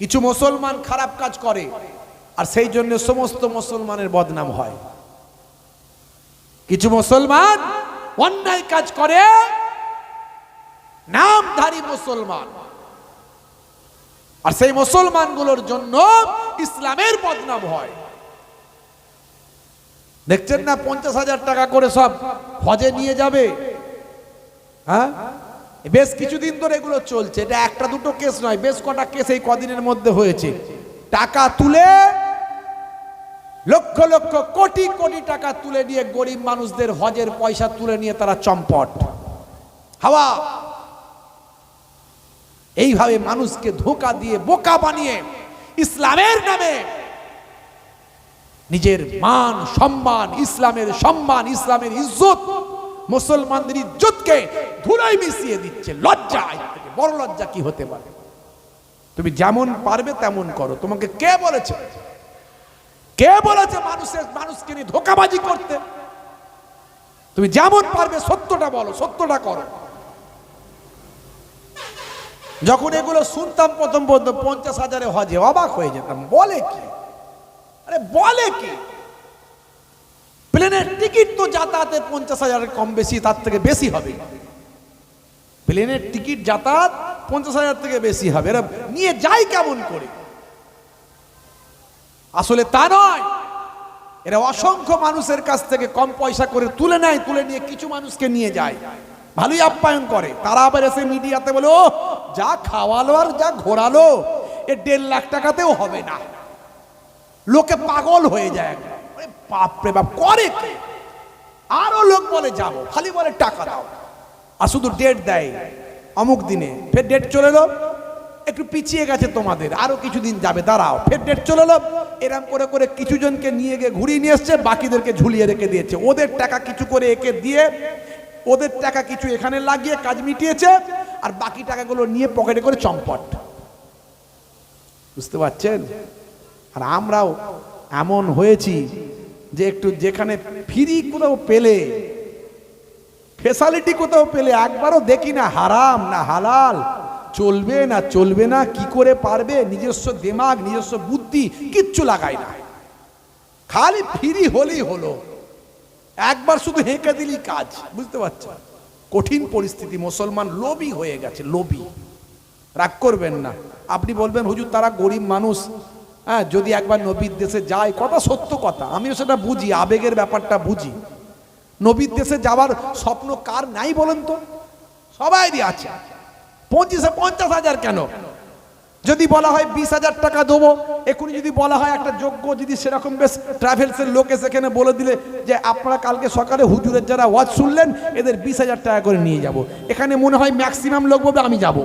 কিছু মুসলমান খারাপ কাজ করে, আর সেই জন্য সমস্ত মুসলমানের বদনাম হয়। কিছু মুসলমান অন্যায় কাজ করে, নামধারী মুসলমান। আর সেই মুসলমানগুলোর জন্য ইসলামের বদনাম হয়। দেখছেন না, পঞ্চাশ হাজার টাকা করে সব হজে নিয়ে যাবে? হ্যাঁ? বেশ কিছুদিন ধরে এগুলো চলছে। এটা একটা দুটো কেস নয়, বেশ কটা কেস এই কদিনের মধ্যে হয়েছে। টাকা তুলে, লক্ষ লক্ষ কোটি কোটি টাকা তুলে নিয়ে গরিব মানুষদের হজের পয়সা তুলে নিয়ে তারা চম্পট। হাওয়া! এইভাবে মানুষকে ধোকা দিয়ে, বোকা বানিয়ে, ইসলামের নামে নিজের মান, সম্মান, ইসলামের সম্মান, ইসলামের ইজ্জত মুসলমানদের ইজ্জতকে ধুলাই মিশিয়ে দিচ্ছে। লজ্জা থেকে বড় লজ্জা কি হতে পারে? তুমি যেমন পারবে তেমন করো। তোমাকে কে বলেছে? কে বলেছে মানুষের, মানুষকে নিয়ে ধোকাবাজি করতে? তুমি যেমন পারবে সত্যটা বলো, সত্যটা করো। যখন এগুলো শুনতাম প্রথম প্রথম পঞ্চাশ হাজারে হজে, অবাক হয়ে যেতাম। বলে কি? আরে বলে কি? প্লেনের টিকিট তো যাতায়াতের পঞ্চাশ হাজারের কম বেশি, তার থেকে বেশি হবে। প্লেনের টিকিট যাতায়াত পঞ্চাশ হাজার থেকে বেশি হবে। এরা নিয়ে যায় কেমন করে? আসলে তা নয়। এরা অসংখ্য মানুষের কাছ থেকে কম পয়সা করে তুলে নেয়, তুলে নিয়ে কিছু মানুষকে নিয়ে যায়। ভালোই আপ্যায়ন করে। তারা আবার এসে মিডিয়াতে বলে যা খাওয়ালো আর যা ঘোরালো, এ দেড় লাখ টাকাতেও হবে না। লোকে পাগল হয়ে যায়। আরে বাপরে বাপ, করে কি? আরও লোক বলে যাব, খালি বলে টাকা দাও। আর শুধু ডেট দেয়। অমুক দিনে ফের ডেট চলে এলো। একটু পিছিয়ে গেছে তোমাদের, আরও কিছুদিন যাবে, দাঁড়াও। ফের ডেট চলে এলো। এরম করে করে কিছু জনকে নিয়ে গিয়ে ঘুরিয়ে নিয়ে এসছে, বাকিদেরকে ঝুলিয়ে রেখে দিয়েছে। ওদের টাকা কিছু করে একে দিয়ে, ওদের টাকা কিছু এখানে লাগিয়ে কাজ মিটিয়েছে, আর বাকি টাকাগুলো নিয়ে পকেটে করে চম্পট। বুঝতে পারছেন? আর আমরাও এমন হয়েছি যে একটু যেখানে ফ্রি কোথাও পেলে, ফেসালিটি কোথাও পেলে, একবারও দেখি না হারাম না হালাল। চলবে না চলবে না, কি করে পারবে? নিজস্ব দেমাগ, নিজস্ব বুদ্ধি, কিচ্ছু লাগাই না। খালি ফ্রি হলেই হলো। একবার শুধু হেঁকে দিলি কাজ, বুঝতে পারছেন কঠিন পরিস্থিতি, মুসলমান লোভী হয়ে গেছে, লোভী। রাগ করবেন না। আপনি বলবেন, হুজুর, তারা গরিব মানুষ হ্যাঁ যদি একবার নবীর দেশে যায় কথা সত্য কথা? আমিও সেটা বুঝি, আবেগের ব্যাপারটা বুঝি। নবীর দেশে যাওয়ার স্বপ্ন কার নাই বলেন তো? সবাইরই আছে। পঁচিশে পঞ্চাশ হাজার কেন? যদি বলা হয় বিশ হাজার টাকা দেবো এখনই যদি বলা হয় একটা যোগ্য যদি সেরকম বেশ ট্রাভেলসের লোকে সেখানে বলে দিলে যে আপনারা কালকে সকালে হুজুরের যারা ওয়াজ শুনলেন, এদের বিশ হাজার টাকা করে নিয়ে যাব। এখানে মনে হয় ম্যাক্সিমাম লোক বলবে, আমি যাব।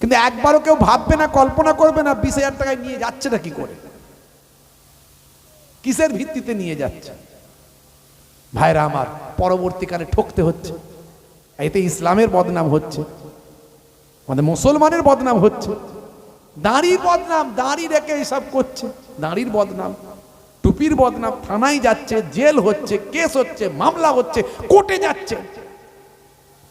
কিন্তু একবারও কেউ ভাববে না, কল্পনা করবে না, বিশ হাজার টাকায় নিয়ে যাচ্ছে না কি করে? কিসের ভিত্তিতে নিয়ে যাচ্ছে? ভাইরা আমার, পরবর্তীকালে ঠকতে হচ্ছে। এতে ইসলামের বদনাম হচ্ছে। আমাদের মুসলমানের বদনাম হচ্ছে। দাঁড়ির বদনাম, দাঁড়ি রেখে এসব করছে। দাঁড়ির বদনাম, টুপির বদনাম, থানায় যাচ্ছে, জেল হচ্ছে, কেস হচ্ছে, মামলা হচ্ছে, কোর্টে যাচ্ছে।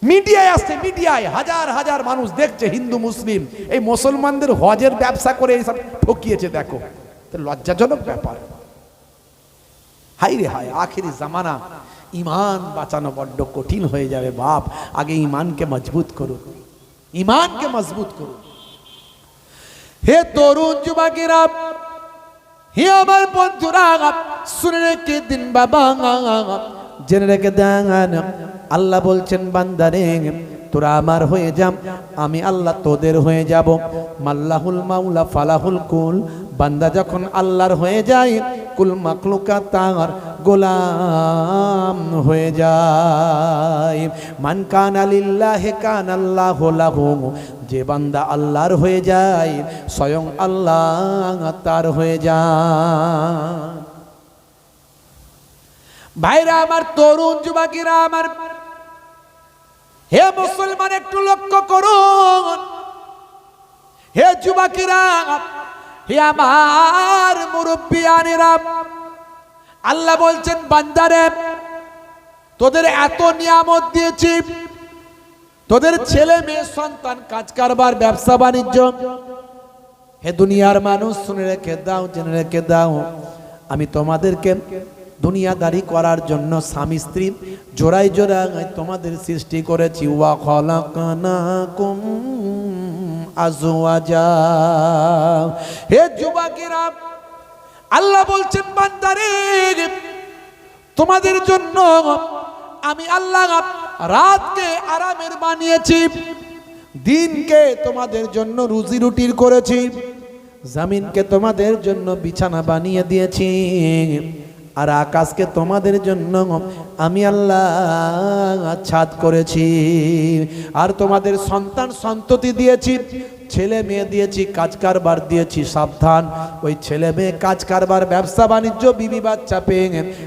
মিডিয়ায় আসছে, মিডিয়ায় হাজার হাজার মানুষ দেখছে, হিন্দু, মুসলিম। এই মুসলমানদের হজের ব্যবসা করে এইসব ঠকিয়েছে, দেখো। লজ্জাজনক ব্যাপার। হাই রে হাই আখেরি জামানা। ইমান বাঁচানো বড্ড কঠিন হয়ে যাবে, বাপ। আগে ইমানকে মজবুত করুন। ইমানকে মজবুত করুন। হে তরুণ যুবকেরা, হে আমার বন্ধুরা, শুনে রেখে দিন বাবা। জেনে রেখে দেন, আল্লাহ বলছেন, বান্দারে, তোরা আমার হয়ে যাম আমি আল্লাহ তোদের হয়ে যাব। মাল্লাহুল মাউলা ফালাহুল কুল, বান্দা যখন আল্লাহর হয়ে যায়, কুল মাকলুকা তার গোলাম হয়ে যায়। মান কান আলিল্লাহ কান আল্লাহ লাহু, যে বান্দা আল্লাহর হয়ে যায়, স্বয়ং আল্লাহ তার হয়ে যায়। ভাইরা আমার তরুণ যুবকেরা আমার, হে মুসলমান, একটু লক্ষ্য করুন। হে যুবকেরা, হে আমার মুরব্বিয়ানেরা, আল্লাহ বলছেন, বান্দারে, তোদের এত নিয়ামত দিয়েছি, তোদের ছেলে মেয়ে, সন্তান, কাজ কারবার, ব্যবসা বাণিজ্য, হে দুনিয়ার মানুষ, শুনে রেখে দাও, জেনে রেখে দাও, আমি তোমাদেরকে দুনিয়াদারি করার জন্য স্বামী স্ত্রী জোড়াই জোড়াই তোমাদের সৃষ্টি করেছি। ওয়া খলা খলাকানাকুম আজওয়াজা। হে যুবকেরা, আল্লাহ বলছেন, বান্দারে, তোমাদের জন্য আমি আল্লাহ রাতকে আরামের বানিয়েছি, দিনকে তোমাদের জন্য রুজি রুটির করেছি, জামিনকে তোমাদের জন্য বিছানা বানিয়ে দিয়েছি। আর আকাশকে তোমাদের জন্য আমি আল্লাহ ছাদ করেছি। আর তোমাদের সন্তান সন্ততি দিয়েছি, ছেলে মেয়ে দিয়েছি, কাজ কারবার দিয়েছি, সাবধান। ওই ছেলে মেয়ে কাজ কারবার, ব্যবসা বাণিজ্য, বিবি বাচ্চা পেয়ে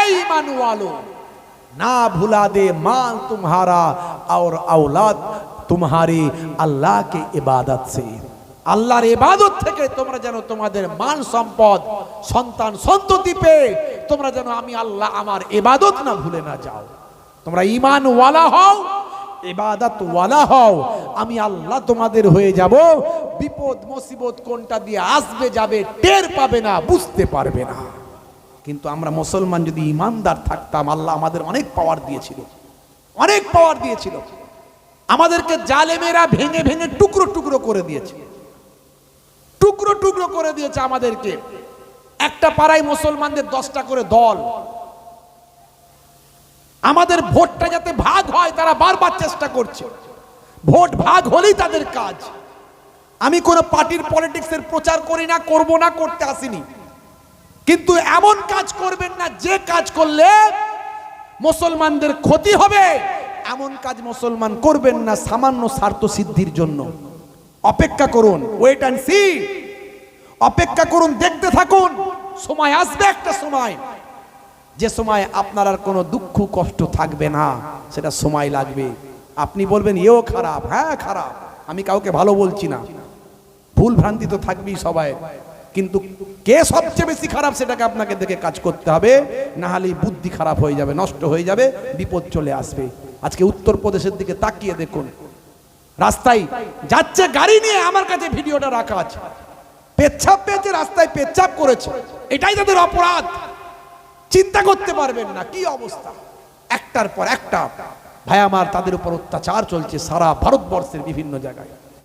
এই মানুয়ালো না ভুলা দে মাল তুমারা আর আওলাদ তুমহারি আল্লাহকে ইবাদত সে আল্লাহর ইবাদত থেকে তোমরা যেন তোমাদের মান সম্পদ, সন্তান সন্ততি পেয়ে তোমরা যেন আমি আল্লাহ আমার ইবাদত না ভুলে না যাও। তোমরা ইমানওয়ালা হও এবাদাত ওয়ালা হও। আমি আল্লাহ তোমাদের হয়ে যাব। বিপদ, মুসিবত কোনটা দিয়ে আসবে, যাবে, টের পাবে না, বুঝতে পারবে না। কিন্তু আমরা মুসলমান যদি ইমানদার থাকতাম, আল্লাহ আমাদের অনেক পাওয়ার দিয়েছিল। অনেক পাওয়ার দিয়েছিল। আমাদেরকে জালেমেরা ভেঙে ভেঙে টুকরো টুকরো করে দিয়েছে। টুকরো টুকরো করে দিয়েছে আমাদেরকে। একটা পাড়ায় মুসলমানদের দশটা করে দল। আমাদের ভোটটা যাতে ভাগ হয়, তারা বারবার চেষ্টা করছে। ভোট ভাগ হলেই তাদের কাজ। আমি কোনো পার্টির পলিটিক্সের প্রচার করি না, করব না, করতে আসিনি। কিন্তু এমন কাজ করবেন না, যে কাজ করলে মুসলমানদের ক্ষতি হবে। এমন কাজ মুসলমান করবেন না, সামান্য স্বার্থ সিদ্ধির জন্য। অপেক্ষা করুন ওয়েট অ্যান্ড সি অপেক্ষা করুন, দেখতে থাকুন। সময় আসবে একটা সময়। যে সময় আপনার আর কোনো দুঃখ, কষ্ট থাকবে না, সেটা সময় লাগবে। আপনি বলবেন, এও খারাপ। হ্যাঁ খারাপ। আমি কাউকে ভালো বলছি না। ভুল ভ্রান্তি তো থাকবেই সবাই। কিন্তু কে সবচেয়ে বেশি খারাপ সেটাকে আপনাকে দেখে কাজ করতে হবে? না হলে বুদ্ধি খারাপ হয়ে যাবে, নষ্ট হয়ে যাবে, বিপদ চলে আসবে। আজকে উত্তরপ্রদেশের দিকে তাকিয়ে দেখুন। রাস্তায় যাচ্ছে গাড়ি নিয়ে আমার কাছে ভিডিওটা রাখা আছে। পেচ্ছাপ পেয়েছে, রাস্তায় পেচ্ছাপ করেছে। এটাই তাদের অপরাধ। চিন্তা করতে পারবেন না, কি অবস্থা? একটার পর একটা। ভাই, আমার তাদের উপর অত্যাচার চলছে সারা ভারতবর্ষের বিভিন্ন জায়গায়।